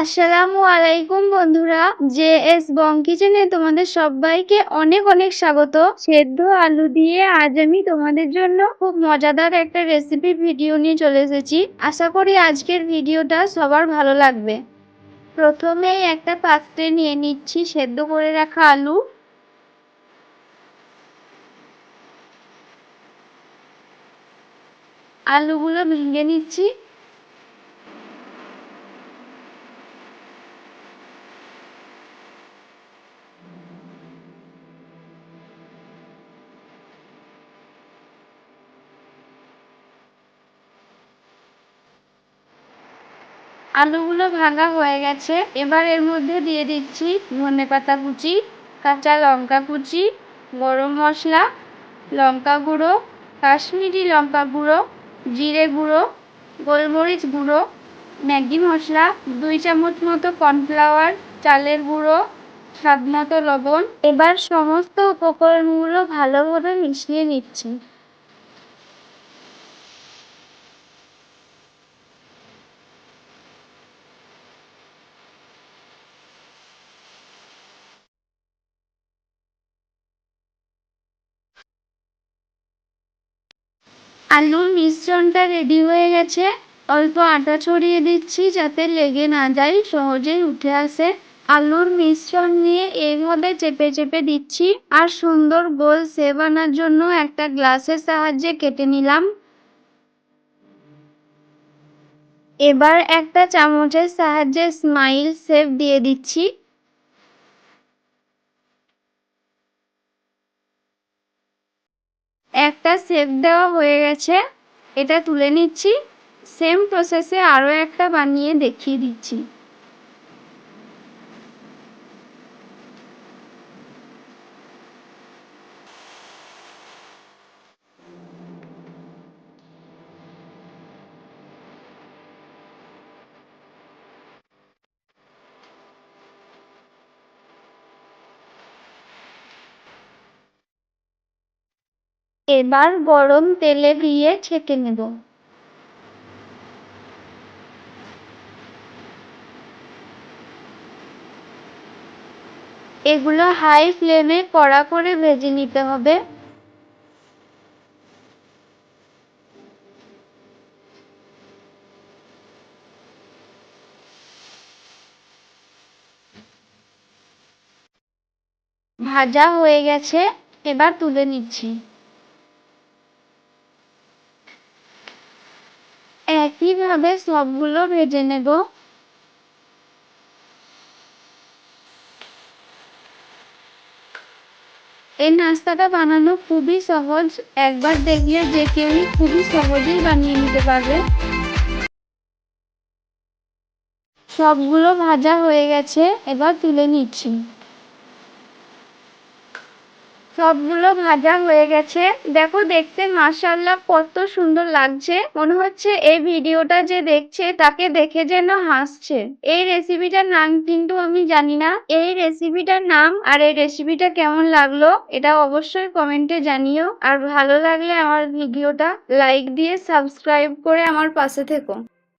আসসালামু আলাইকুম বন্ধুরা, জে এস বং কিচেনে তোমাদের সবাইকে অনেক অনেক স্বাগত। সেদ্ধ আলু দিয়ে আজ আমি তোমাদের জন্য খুব মজাদার একটা রেসিপি ভিডিও নিয়ে চলে এসেছি। আশা করি আজকের ভিডিওটা সবার ভালো লাগবে। প্রথমে একটা পাত্রে নিয়ে নিচ্ছি সেদ্ধ করে রাখা আলু। আলুগুলো ভেঙে নিচ্ছি। আলুগুলো ভাঙা হয়ে গেছে। এবার এর মধ্যে দিয়ে দিচ্ছি ধনে পাতা কুচি, কাঁচা লঙ্কা কুচি, গরম মশলা, লঙ্কা গুঁড়ো, কাশ্মীরি লঙ্কা গুঁড়ো, জিরে গুঁড়ো, গোলমরিচ গুঁড়ো, ম্যাগি মশলা, দুই চামচ মতো কর্নফ্লাওয়ার, চালের গুঁড়ো, স্বাদ মতো লবণ। এবার সমস্ত উপকরণগুলো ভালোভাবে মিশিয়ে নিচ্ছি। আলুর মিশ্রণটা রেডি হয়ে গেছে। অল্প আটা ছড়িয়ে দিচ্ছি যাতে লেগে না যায়, সহজেই উঠে আসে। আলুর মিশ্রণ নিয়ে এইভাবে চেপে চেপে দিচ্ছি আর সুন্দর গোল সেব আনার জন্য একটা গ্লাসের সাহায্যে কেটে নিলাম। এবার একটা চামচের সাহায্যে স্মাইল শেপ দিয়ে দিচ্ছি। একটা শেপ দেওয়া হয়ে গেছে। এটা তুলে নিচ্ছি। সেম প্রসেসে আরও একটা বানিয়ে দেখিয়ে দিচ্ছি। এবার গরম তেলে দিয়ে ছেঁকে নেব। এগুলো হাই ফ্লেমে কড়া করে ভেজে নিতে হবে। ভাজা হয়ে গেছে, এবার তুলে নিচ্ছি। একইভাবে সবগুলো ভেজে নেব এই নাস্তাটা বানানো খুবই সহজ একবার দেখলে যে কেউই খুবই সহজেই বানিয়ে নিতে পারবে সবগুলো ভাজা হয়ে গেছে এবার তুলে নিচ্ছি সবগুলো ভাজা হয়ে গেছে। দেখো দেখতে মাসাল্লাহ কত সুন্দর লাগছে। মনে হচ্ছে এই ভিডিওটা যে দেখছে তাকে দেখে যেন হাসছে। এই রেসিপিটার নাম কিন্তু আমি জানি না। এই রেসিপিটার নাম আর এই রেসিপিটা কেমন লাগল এটা অবশ্যই কমেন্টে জানিও। আর ভালো লাগলে আমার ভিডিওটা লাইক দিয়ে সাবস্ক্রাইব করে আমার পাশে থেকো।